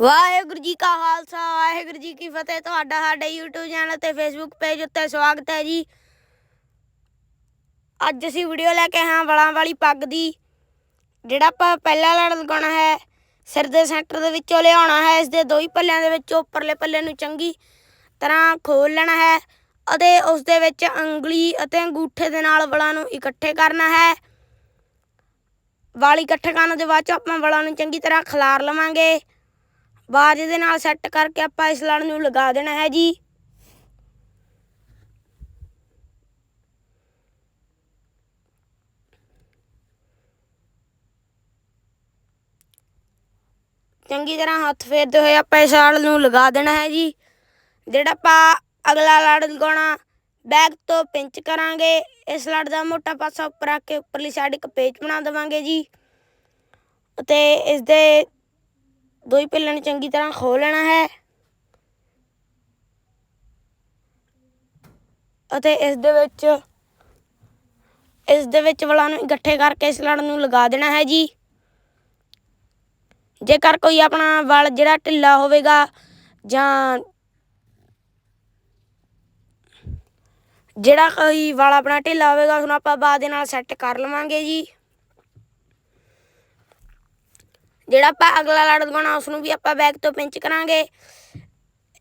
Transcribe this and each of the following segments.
ਵਾਹਿਗੁਰੂ ਜੀ ਕਾ ਖਾਲਸਾ, ਵਾਹਿਗੁਰੂ ਜੀ ਕੀ ਫਤਿਹ। ਤੁਹਾਡਾ ਸਾਡੇ YouTube ਚੈਨਲ ਤੇ Facebook ਪੇਜ ਉੱਤੇ ਸਵਾਗਤ ਹੈ ਜੀ। ਅੱਜ ਅਸੀਂ ਵੀਡੀਓ ਲੈ ਕੇ ਹਾਂ ਵਲਾਂ ਵਾਲੀ ਪੱਗ ਦੀ, ਜਿਹੜਾ ਆਪਾਂ ਪਹਿਲਾ ਲੜ ਲਗਾਉਣਾ ਹੈ, ਸਿਰ ਦੇ ਸੈਂਟਰ ਦੇ ਵਿੱਚੋਂ ਲਿਆਉਣਾ ਹੈ, ਇਸ ਦੇ ਦੋ ਹੀ ਪੱਲਿਆਂ ਦੇ ਵਿੱਚੋਂ ਉੱਪਰਲੇ ਪੱਲੇ ਨੂੰ ਚੰਗੀ ਤਰ੍ਹਾਂ ਖੋਲ ਲੈਣਾ ਹੈ ਅਤੇ ਉਸ ਦੇ ਵਿੱਚ ਉਂਗਲੀ ਅਤੇ ਅੰਗੂਠੇ ਦੇ ਨਾਲ ਵਲਾਂ ਨੂੰ ਇਕੱਠੇ ਕਰਨਾ ਹੈ। ਵਾਲ ਇਕੱਠੇ ਕਰਨ ਦੇ ਬਾਅਦ ਚ ਆਪਾਂ ਵਲਾਂ ਨੂੰ ਚੰਗੀ ਤਰ੍ਹਾਂ ਖਿਲਾਰ ਲਵਾਂਗੇ। ਬਾਜ ਦੇ ਨਾਲ ਸੈੱਟ ਕਰਕੇ ਆਪਾਂ ਇਸ ਲੜ ਨੂੰ ਲਗਾ ਦੇਣਾ ਹੈ ਜੀ। ਚੰਗੀ ਤਰ੍ਹਾਂ ਹੱਥ ਫੇਰਦੇ ਹੋਏ ਆਪਾਂ ਇਸ ਲੜ ਨੂੰ ਲਗਾ ਦੇਣਾ ਹੈ ਜੀ। ਜਿਹੜਾ ਆਪਾਂ ਅਗਲਾ ਲੜ ਲਗਾਉਣਾ, ਬੈਗ ਤੋਂ ਪਿੰਚ ਕਰਾਂਗੇ, ਇਸ ਲੜ ਦਾ ਮੋਟਾ ਪਾਸਾ ਉੱਪਰ ਆ ਕੇ ਉੱਪਰਲੀ ਸਾਈਡ ਇੱਕ ਪੇਚ ਬਣਾ ਦੇਵਾਂਗੇ ਜੀ। ਅਤੇ ਇਸ ਦੇ ਦੋ ਹੀ ਨੂੰ ਚੰਗੀ ਤਰ੍ਹਾਂ ਖੋਲ ਲੈਣਾ ਹੈ। ਅਤੇ ਇਸ ਦੇ ਵਿੱਚ, ਇਸ ਦੇ ਵਿੱਚ ਵਲਾਂ ਨੂੰ ਇਕੱਠੇ ਕਰਕੇ ਇਸ ਲੜ ਨੂੰ ਲਗਾ ਦੇਣਾ ਹੈ ਜੀ। ਜੇਕਰ ਕੋਈ ਆਪਣਾ ਵਲ ਜਿਹੜਾ ਢਿੱਲਾ ਹੋਵੇਗਾ ਜਾਂ ਜਿਹੜਾ ਕੋਈ ਵਾਲਾ ਆਪਣਾ ਢਿੱਲਾ ਹੋਵੇਗਾ ਉਸ ਨੂੰ ਆਪਾਂ ਬਾਅਦ ਦੇ ਨਾਲ ਸੈੱਟ ਕਰ ਲਵਾਂਗੇ ਜੀ। ਜਿਹੜਾ ਆਪਾਂ ਅਗਲਾ ਲੜ ਲਗਾਉਣਾ ਉਸ ਨੂੰ ਵੀ ਆਪਾਂ ਬੈਕ ਤੋਂ ਪਿੰਚ ਕਰਾਂਗੇ।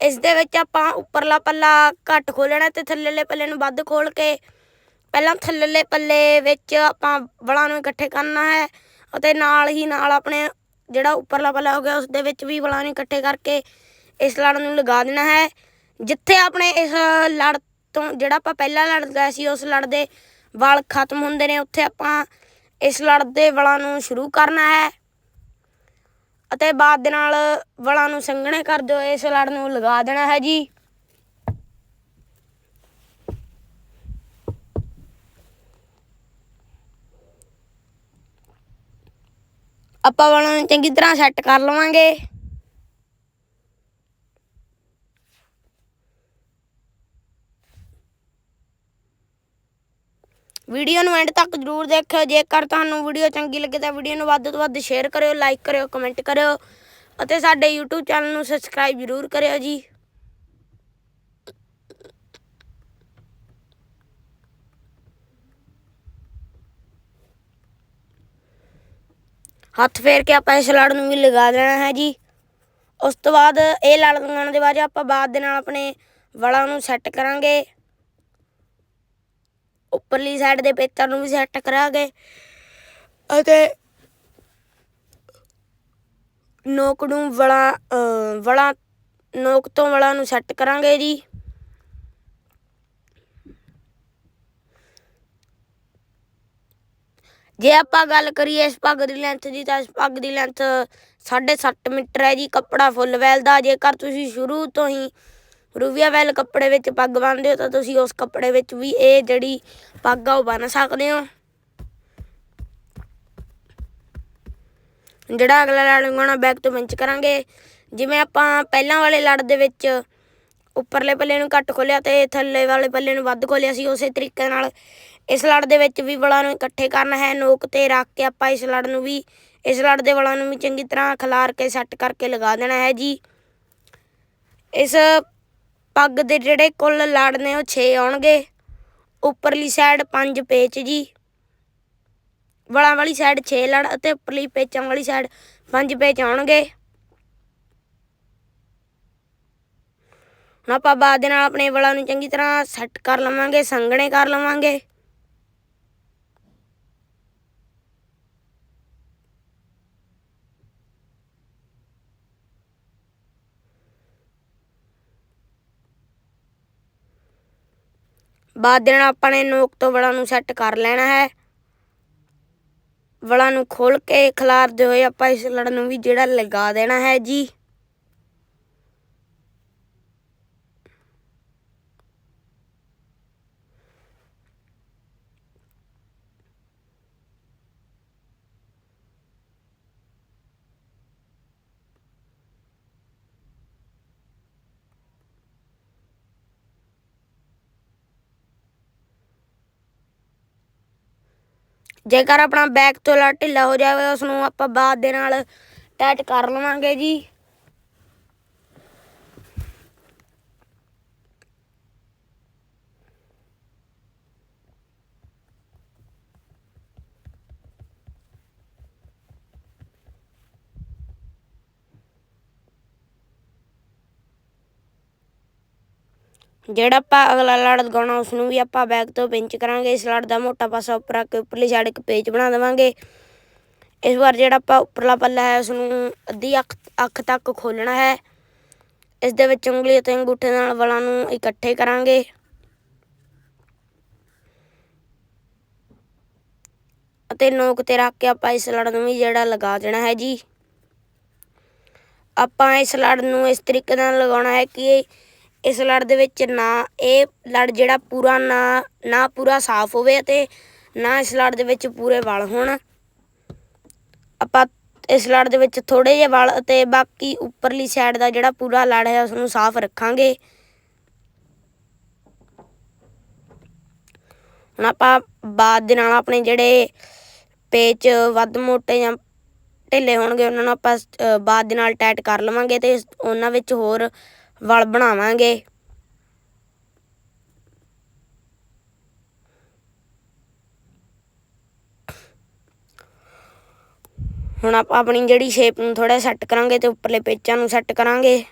ਇਸ ਦੇ ਵਿੱਚ ਆਪਾਂ ਉੱਪਰਲਾ ਪੱਲਾ ਘੱਟ ਖੋਲਣਾ ਤੇ ਥੱਲੇਲੇ ਪੱਲੇ ਨੂੰ ਵੱਧ ਖੋਲ ਕੇ, ਪਹਿਲਾਂ ਥੱਲੇਲੇ ਪੱਲੇ ਵਿੱਚ ਆਪਾਂ ਬਲਾਂ ਨੂੰ ਇਕੱਠੇ ਕਰਨਾ ਹੈ ਅਤੇ ਨਾਲ ਹੀ ਨਾਲ ਆਪਣੇ ਜਿਹੜਾ ਉੱਪਰਲਾ ਪੱਲਾ ਹੋ ਗਿਆ, ਉਸ ਦੇ ਵਿੱਚ ਵੀ ਵਲਾਂ ਨੂੰ ਇਕੱਠੇ ਕਰਕੇ ਇਸ ਲੜ ਨੂੰ ਲਗਾ ਦੇਣਾ ਹੈ। ਜਿੱਥੇ ਆਪਣੇ ਇਸ ਲੜ ਤੋਂ, ਜਿਹੜਾ ਆਪਾਂ ਪਹਿਲਾਂ ਲੜ ਲਗਾਇਆ ਸੀ, ਉਸ ਲੜ ਦੇ ਵਾਲ ਖਤਮ ਹੁੰਦੇ ਨੇ, ਉੱਥੇ ਆਪਾਂ ਇਸ ਲੜ ਦੇ ਵਲਾਂ ਨੂੰ ਸ਼ੁਰੂ ਕਰਨਾ ਹੈ। ਅਤੇ ਬਾਅਦ ਦੇ ਨਾਲ ਵਲਾਂ ਨੂੰ ਸੰਘਣੇ ਕਰ ਦਿਓ, ਇਸ ਲੜ ਨੂੰ ਲਗਾ ਦੇਣਾ ਹੈ ਜੀ। ਆਪਾਂ ਵਲਾਂ ਨੂੰ ਚੰਗੀ ਤਰ੍ਹਾਂ ਸੈੱਟ ਕਰ ਲਵਾਂਗੇ। ਵੀਡੀਓ ਨੂੰ ਐਂਡ ਤੱਕ ਜਰੂਰ ਦੇਖਿਓ। ਜੇਕਰ ਤੁਹਾਨੂੰ ਵੀਡੀਓ ਚੰਗੀ ਲੱਗੇ ਤਾਂ ਵੀਡੀਓ ਨੂੰ ਵੱਧ ਤੋਂ ਵੱਧ ਸ਼ੇਅਰ ਕਰਿਓ ਲਾਈਕ ਕਰਿਓ ਕਮੈਂਟ ਕਰਿਓ ਅਤੇ ਸਾਡੇ YouTube ਚੈਨਲ ਨੂੰ ਸਬਸਕ੍ਰਾਈਬ ਜਰੂਰ ਕਰਿਓ ਜੀ। ਹੱਥ ਫੇਰ ਕੇ ਆਪਾਂ ਇਸ ਲੜ ਨੂੰ ਵੀ ਲਗਾ ਦੇਣਾ ਹੈ ਜੀ। ਉਸ ਤੋਂ ਬਾਅਦ ਇਹ ਲੜ ਲਗਾਉਣ ਦੇ ਬਾਅਦ ਆਪਾਂ ਬਾਅਦ ਦੇ ਨਾਲ ਆਪਣੇ ਵਲਾਂ ਨੂੰ ਸੈੱਟ ਕਰਾਂਗੇ। ਉੱਪਰਲੀ ਸਾਈਡ ਦੇ ਪੇਚਾਂ ਨੂੰ ਵੀ ਸੈੱਟ ਕਰਾਂਗੇ ਅਤੇ ਨੋਕ ਨੂੰ ਵਲਾ ਵਲਾ, ਨੋਕ ਤੋਂ ਵਲਾ ਨੂੰ ਸੈੱਟ ਕਰਾਂਗੇ ਜੀ। ਜੇ ਆਪਾਂ ਗੱਲ ਕਰੀਏ ਇਸ ਪੱਗ ਦੀ ਲੈਂਥ ਦੀ, ਤਾਂ ਇਸ ਪੱਗ ਦੀ ਲੈਂਥ 7.5 ਮੀਟਰ ਹੈ ਜੀ, ਕੱਪੜਾ ਫੁੱਲ ਵੈਲ ਦਾ। ਜੇਕਰ ਤੁਸੀਂ ਸ਼ੁਰੂ ਤੋਂ ਹੀ ਰੂਬੀਆ ਵੈਲ ਕੱਪੜੇ ਵਿੱਚ ਪੱਗ ਬੰਨਦੇ ਹੋ ਤਾਂ ਤੁਸੀਂ ਉਸ ਕੱਪੜੇ ਵਿੱਚ ਵੀ ਇਹ ਜਿਹੜੀ ਪੱਗ ਆ ਉਹ ਬੰਨ ਸਕਦੇ ਹੋ। ਜਿਹੜਾ ਅਗਲਾ ਲੜ ਲਗਾਉਣਾ ਬੈਕ ਤੋਂ ਪਿੰਚ ਕਰਾਂਗੇ। ਜਿਵੇਂ ਆਪਾਂ ਪਹਿਲਾਂ ਵਾਲੇ ਲੜ ਦੇ ਵਿੱਚ ਉੱਪਰਲੇ ਪੱਲੇ ਨੂੰ ਘੱਟ ਖੋਲਿਆ ਤੇ ਥੱਲੇ ਵਾਲੇ ਪੱਲੇ ਨੂੰ ਵੱਧ ਖੋਲਿਆ ਸੀ, ਉਸੇ ਤਰੀਕੇ ਨਾਲ ਇਸ ਲੜ ਦੇ ਵਿੱਚ ਵੀ ਵਲਾਂ ਨੂੰ ਇਕੱਠੇ ਕਰਨਾ ਹੈ, ਨੋਕ ਤੇ ਰੱਖ ਕੇ ਆਪਾਂ ਇਸ ਲੜ ਨੂੰ ਵੀ, ਇਸ ਲੜ ਦੇ ਵਲਾਂ ਨੂੰ ਵੀ ਚੰਗੀ ਤਰ੍ਹਾਂ ਖਿਲਾਰ ਕੇ ਸੈੱਟ ਕਰਕੇ ਲਗਾ ਦੇਣਾ ਹੈ ਜੀ। ਇਸ ਪੱਗ ਦੇ ਜਿਹੜੇ ਕੁੱਲ ਲੜ ਨੇ ਉਹ 6 ਆਉਣਗੇ। ਉੱਪਰਲੀ ਸਾਈਡ 5 ਪੇਚ ਜੀ। ਵਲਾਂ ਵਾਲੀ ਸਾਈਡ 6 ਲੜ ਅਤੇ ਉੱਪਰਲੀ ਪੇਚਾਂ ਵਾਲੀ ਸਾਈਡ 5 ਪੇਚ ਆਉਣਗੇ। ਹੁਣ ਆਪਾਂ ਬਾਅਦ ਦੇ ਨਾਲ ਆਪਣੇ ਵਲਾਂ ਨੂੰ ਚੰਗੀ ਤਰ੍ਹਾਂ ਸੈੱਟ ਕਰ ਲਵਾਂਗੇ, ਸੰਘਣੇ ਕਰ ਲਵਾਂਗੇ। ਬਾਅਦ ਦੇਣਾ ਆਪਾਂ ਨੇ ਨੋਕ ਤੋਂ ਵਲਾਂ ਨੂੰ ਸੈੱਟ ਕਰ ਲੈਣਾ ਹੈ। ਵਲਾਂ ਨੂੰ ਖੋਲ ਕੇ ਖਿਲਾਰਦੇ ਹੋਏ ਆਪਾਂ ਇਸ ਲੜ ਨੂੰ ਵੀ ਜਿਹੜਾ ਲਗਾ ਦੇਣਾ ਹੈ ਜੀ। ਜੇਕਰ ਆਪਣਾ ਬੈਕ ਤੋਂ ਢਿੱਲਾ ਹੋ ਜਾਵੇ ਉਸ ਨੂੰ ਆਪਾਂ ਬਾਅਦ ਦੇ ਨਾਲ ਟਾਈਟ ਕਰ ਲਵਾਂਗੇ ਜੀ। ਜਿਹੜਾ ਆਪਾਂ ਅਗਲਾ ਲੜ ਲਗਾਉਣਾ ਉਸ ਨੂੰ ਵੀ ਆਪਾਂ ਬੈਕ ਤੋਂ ਪਿੰਚ ਕਰਾਂਗੇ, ਇਸ ਲੜ ਦਾ ਮੋਟਾ ਪਾਸਾ ਉੱਪਰ ਆ ਕੇ ਉੱਪਰਲੀ ਸਾਈਡ ਇੱਕ ਪੇਜ ਬਣਾ ਦੇਵਾਂਗੇ। ਇਸ ਵਾਰ ਜਿਹੜਾ ਆਪਾਂ ਉੱਪਰਲਾ ਪੱਲਾ ਹੈ ਉਸ ਨੂੰ ਅੱਧੀ ਅੱਖ ਅੱਖ ਤੱਕ ਖੋਲਣਾ ਹੈ। ਇਸ ਦੇ ਵਿੱਚ ਉਂਗਲੀ ਅਤੇ ਅੰਗੂਠੇ ਨਾਲ ਵਾਲਾਂ ਨੂੰ ਇਕੱਠੇ ਕਰਾਂਗੇ। ਅਤੇ ਨੋਕ ਤੇ ਰੱਖ ਕੇ ਆਪਾਂ ਇਸ ਲੜ ਨੂੰ ਵੀ ਜਿਹੜਾ ਲਗਾ ਦੇਣਾ ਹੈ ਜੀ। ਆਪਾਂ ਇਸ ਲੜ ਨੂੰ ਇਸ ਤਰੀਕੇ ਨਾਲ ਲਗਾਉਣਾ ਹੈ ਕਿ ਇਸ ਲੜ ਦੇ ਵਿੱਚ ਨਾ ਇਹ ਲੜ ਜਿਹੜਾ ਪੂਰਾ ਨਾ ਨਾ ਪੂਰਾ ਸਾਫ਼ ਹੋਵੇ ਅਤੇ ਨਾ ਇਸ ਲੜ ਦੇ ਵਿੱਚ ਪੂਰੇ ਵਲ ਹੋਣ। ਆਪਾਂ ਇਸ ਲੜ ਦੇ ਵਿੱਚ ਥੋੜੇ ਜਿਹੇ ਵਲ ਅਤੇ ਬਾਕੀ ਉੱਪਰਲੀ ਸਾਈਡ ਦਾ ਜਿਹੜਾ ਪੂਰਾ ਲੜ ਹੈ ਉਸ ਨੂੰ ਸਾਫ਼ ਰੱਖਾਂਗੇ। ਹੁਣ ਆਪਾਂ ਬਾਅਦ ਦੇ ਨਾਲ ਆਪਣੇ ਜਿਹੜੇ ਪੇਚ ਵੱਧ ਮੋਟੇ ਜਾਂ ਢਿੱਲੇ ਹੋਣਗੇ ਉਹਨਾਂ ਨੂੰ ਆਪਾਂ ਅ, ਬਾਅਦ ਦੇ ਨਾਲ ਟਾਈਟ ਕਰ ਲਵਾਂਗੇ ਤੇ ਉਹਨਾਂ ਵਿੱਚ ਹੋਰ ਵਲ ਬਣਾਵਾਂਗੇ। ਹੁਣ ਆਪਾਂ ਆਪਣੀ ਜਿਹੜੀ ਸ਼ੇਪ ਨੂੰ ਥੋੜਾ ਸੈੱਟ ਕਰਾਂਗੇ ਤੇ ਉੱਪਰਲੇ ਪੇਚਾਂ ਨੂੰ ਸੈੱਟ ਕਰਾਂਗੇ।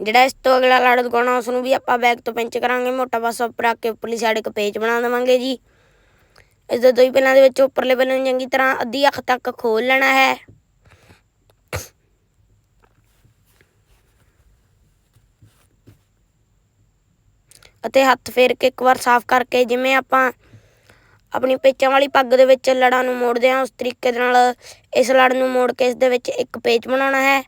ਜਿਹੜਾ ਇਸ ਤੋਂ ਅਗਲਾ ਲੜ ਲਗਾਉਣਾ ਉਸ ਨੂੰ ਵੀ ਆਪਾਂ ਬੈਕ ਤੋਂ ਪਿੰਚ ਕਰਾਂਗੇ, ਮੋਟਾ ਪਾਸਾ ਉੱਪਰ ਆ ਕੇ ਉੱਪਰਲੀ ਸਾਈਡ ਇੱਕ ਪੇਚ ਬਣਾ ਦੇਵਾਂਗੇ ਜੀ। ਇਸ ਦੇ ਦੋ ਹੀ ਪਹਿਲਾਂ ਦੇ ਵਿੱਚ ਉੱਪਰਲੇ ਪਹਿਲੇ ਨੂੰ ਚੰਗੀ ਤਰ੍ਹਾਂ ਅੱਧੀ ਅੱਖ ਤੱਕ ਖੋਲ ਲੈਣਾ ਹੈ। ਅਤੇ ਹੱਥ ਫੇਰ ਕੇ ਇੱਕ ਵਾਰ ਸਾਫ਼ ਕਰਕੇ ਜਿਵੇਂ ਆਪਾਂ ਆਪਣੀ ਪੇਚਾਂ ਵਾਲੀ ਪੱਗ ਦੇ ਵਿੱਚ ਲੜਾਂ ਨੂੰ ਮੋੜਦੇ ਹਾਂ, ਉਸ ਤਰੀਕੇ ਦੇ ਨਾਲ ਇਸ ਲੜ ਨੂੰ ਮੋੜ ਕੇ ਇਸ ਦੇ ਵਿੱਚ ਇੱਕ ਪੇਚ ਬਣਾਉਣਾ ਹੈ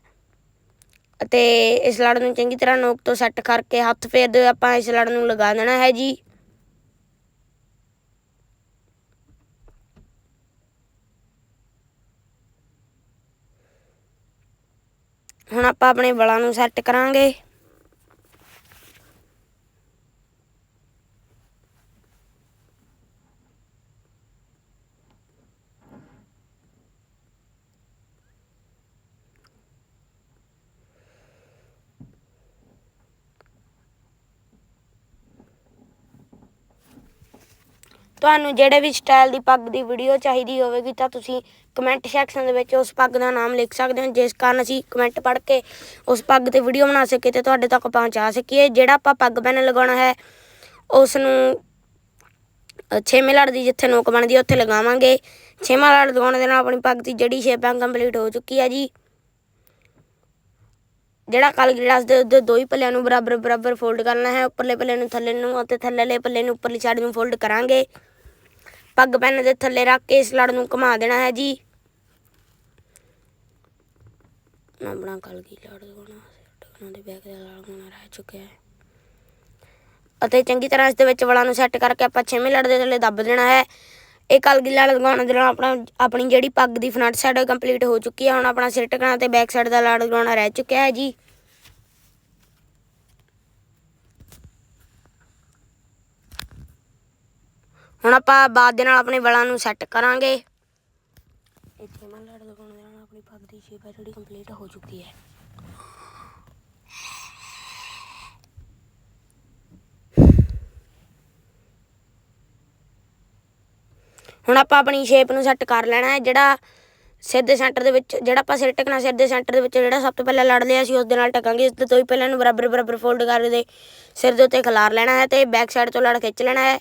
ਅਤੇ ਇਸ ਲੜ ਨੂੰ ਚੰਗੀ ਤਰ੍ਹਾਂ ਨੋਕ ਤੋਂ ਸੈੱਟ ਕਰਕੇ ਹੱਥ ਫੇਰਦੇ ਆਪਾਂ ਇਸ ਲੜ ਨੂੰ ਲਗਾ ਦੇਣਾ ਹੈ ਜੀ। ਹੁਣ ਆਪਾਂ ਆਪਣੇ ਵਲਾਂ ਨੂੰ ਸੈੱਟ ਕਰਾਂਗੇ। ਤੁਹਾਨੂੰ ਜਿਹੜੇ ਵੀ ਸਟਾਈਲ ਦੀ ਪੱਗ ਦੀ ਵੀਡੀਓ ਚਾਹੀਦੀ ਹੋਵੇਗੀ, ਤਾਂ ਤੁਸੀਂ ਕਮੈਂਟ ਸੈਕਸ਼ਨ ਦੇ ਵਿੱਚ ਉਸ ਪੱਗ ਦਾ ਨਾਮ ਲਿਖ ਸਕਦੇ ਹੋ, ਜਿਸ ਕਾਰਨ ਅਸੀਂ ਕਮੈਂਟ ਪੜ੍ਹ ਕੇ ਉਸ ਪੱਗ ਤੇ ਵੀਡੀਓ ਬਣਾ ਸਕੀਏ ਤੇ ਤੁਹਾਡੇ ਤੱਕ ਪਹੁੰਚਾ ਸਕੀਏ। ਜਿਹੜਾ ਆਪਾਂ ਪੱਗ ਪੈਨ ਲਗਾਉਣਾ ਹੈ ਉਸ ਨੂੰ ਛੇਵੇਂ ਲੜ ਦੀ ਜਿੱਥੇ ਨੋਕ ਬਣਦੀ ਹੈ, ਉੱਥੇ ਲਗਾਵਾਂਗੇ। ਛੇਵਾਂ ਲੜ ਲਗਾਉਣ ਦੇ ਨਾਲ ਆਪਣੀ ਪੱਗ ਦੀ ਜਿਹੜੀ ਸ਼ੇਪ ਹੈ ਕੰਪਲੀਟ ਹੋ ਚੁੱਕੀ ਹੈ ਜੀ। ਜਿਹੜਾ ਕਲਗਲਾਸ ਦੇ ਉਹਦੇ ਦੋ ਹੀ ਪੱਲਿਆਂ ਨੂੰ ਬਰਾਬਰ ਬਰਾਬਰ ਫੋਲਡ ਕਰਨਾ ਹੈ, ਉੱਪਰਲੇ ਪੱਲੇ ਨੂੰ ਥੱਲੇ ਨੂੰ ਅਤੇ ਥੱਲੇਲੇ ਪੱਲੇ ਨੂੰ ਉੱਪਰਲੀ ਸਾਈਡ ਨੂੰ ਫੋਲਡ ਕਰਾਂਗੇ। ਪੱਗ ਪੈਨ ਦੇ ਥੱਲੇ ਰੱਖ ਕੇ ਇਸ ਲੜ ਨੂੰ ਘੁਮਾ ਦੇਣਾ ਹੈ ਜੀ। ਨਾ ਬਣਾ ਕਲਗੀ ਲੜ ਲਗਾਉਣਾ ਟਕਣਾ ਦੇ ਬੈਕ ਦਾ ਲੜ ਲਗਾਉਣਾ ਰਹਿ ਚੁੱਕਿਆ ਹੈ। ਅਤੇ ਚੰਗੀ ਤਰ੍ਹਾਂ ਇਸ ਦੇ ਵਿੱਚ ਵਲਾਂ ਨੂੰ ਸੈੱਟ ਕਰਕੇ ਆਪਾਂ ਛੇਵੇਂ ਲੜ ਦੇ ਥੱਲੇ ਦੱਬ ਦੇਣਾ ਹੈ। ਇਹ ਕਲਗੀ ਲੜ ਲਗਾਉਣ ਦੇ ਨਾਲ ਆਪਣਾ, ਆਪਣੀ ਜਿਹੜੀ ਪੱਗ ਦੀ ਫਰੰਟ ਸਾਈਡ ਕੰਪਲੀਟ ਹੋ ਚੁੱਕੀ ਹੈ, ਹੁਣ ਆਪਣਾ ਸਿਰ ਟਕਣਾ ਤੇ ਬੈਕ ਸਾਈਡ ਦਾ ਲੜ ਲਗਾਉਣਾ ਰਹਿ ਚੁੱਕਿਆ ਹੈ ਜੀ। ਹੁਣ ਆਪਾਂ ਬਾਅਦ ਦੇ ਨਾਲ ਆਪਣੇ ਵਲਾਂ ਨੂੰ ਸੈੱਟ ਕਰਾਂਗੇ। ਇੱਥੇ ਮੈਂ ਲੜ ਲਗਾਉਣ ਦੇ ਨਾਲ ਆਪਣੀ ਪੱਗ ਦੀ ਸ਼ੇਪ ਹੈ ਜਿਹੜੀ ਕੰਪਲੀਟ ਹੋ ਚੁੱਕੀ ਹੈ। ਹੁਣ ਆਪਾਂ ਆਪਣੀ ਸ਼ੇਪ ਨੂੰ ਸੈੱਟ ਕਰ ਲੈਣਾ ਹੈ ਜਿਹੜਾ ਸਿਰ ਦੇ ਸੈਂਟਰ ਦੇ ਵਿੱਚ ਜਿਹੜਾ ਆਪਾਂ ਸਿਰ ਟਕਣਾ ਸਿਰ ਦੇ ਸੈਂਟਰ ਦੇ ਵਿੱਚ ਜਿਹੜਾ ਸਭ ਤੋਂ ਪਹਿਲਾਂ ਲੜ ਲਿਆ ਸੀ ਉਸ ਦੇ ਨਾਲ ਟਕਾਂਗੇ ਇਸ ਤੋਂ ਹੀ ਪਹਿਲਾਂ ਨੂੰ ਬਰਾਬਰ ਬਰਾਬਰ ਫੋਲਡ ਕਰ ਦੇ ਸਿਰ ਦੇ ਉੱਤੇ ਖਿਲਾਰ ਲੈਣਾ ਹੈ ਤੇ ਬੈਕ ਸਾਈਡ ਤੋਂ ਲੜ ਖਿੱਚ ਲੈਣਾ ਹੈ।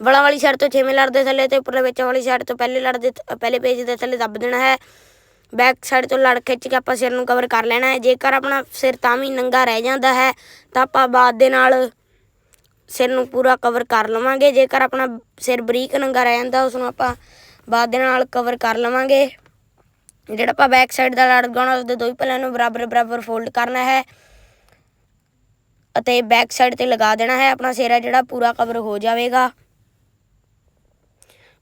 ਵਲਾਂ ਵਾਲੀ ਸਾਈਡ ਤੋਂ ਛੇਵੇਂ ਲੜ ਦੇ ਥੱਲੇ ਤੇ ਉੱਪਰ ਵਿੱਚ ਵਾਲੀ ਸਾਈਡ ਤੋਂ ਪਹਿਲੇ ਲੜ ਦੇ ਪਹਿਲੇ ਪੇਜ ਦੇ ਥੱਲੇ ਦੱਬ ਦੇਣਾ ਹੈ। ਬੈਕ ਸਾਈਡ ਤੋਂ ਲੜ ਖਿੱਚ ਕੇ ਆਪਾਂ ਸਿਰ ਨੂੰ ਕਵਰ ਕਰ ਲੈਣਾ ਹੈ। ਜੇਕਰ ਆਪਣਾ ਸਿਰ ਤਾਂ ਵੀ ਨੰਗਾ ਰਹਿ ਜਾਂਦਾ ਹੈ, ਤਾਂ ਆਪਾਂ ਬਾਅਦ ਦੇ ਨਾਲ ਸਿਰ ਨੂੰ ਪੂਰਾ ਕਵਰ ਕਰ ਲਵਾਂਗੇ। ਜੇਕਰ ਆਪਣਾ ਸਿਰ ਬਰੀਕ ਨੰਗਾ ਰਹਿ ਜਾਂਦਾ ਉਸ ਨੂੰ ਆਪਾਂ ਬਾਅਦ ਦੇ ਨਾਲ ਕਵਰ ਕਰ ਲਵਾਂਗੇ। ਜਿਹੜਾ ਆਪਾਂ ਬੈਕ ਸਾਈਡ ਦਾ ਲੜ ਗਾਉਣਾ ਉਸ ਦੇ ਦੋ ਹੀ ਪੱਲਿਆਂ ਨੂੰ ਬਰਾਬਰ ਬਰਾਬਰ ਫੋਲਡ ਕਰਨਾ ਹੈ ਅਤੇ ਬੈਕ ਸਾਈਡ ਤੇ ਲਗਾ ਦੇਣਾ ਹੈ। ਆਪਣਾ ਸਿਰ ਹੈ ਜਿਹੜਾ ਪੂਰਾ ਕਵਰ ਹੋ ਜਾਵੇਗਾ।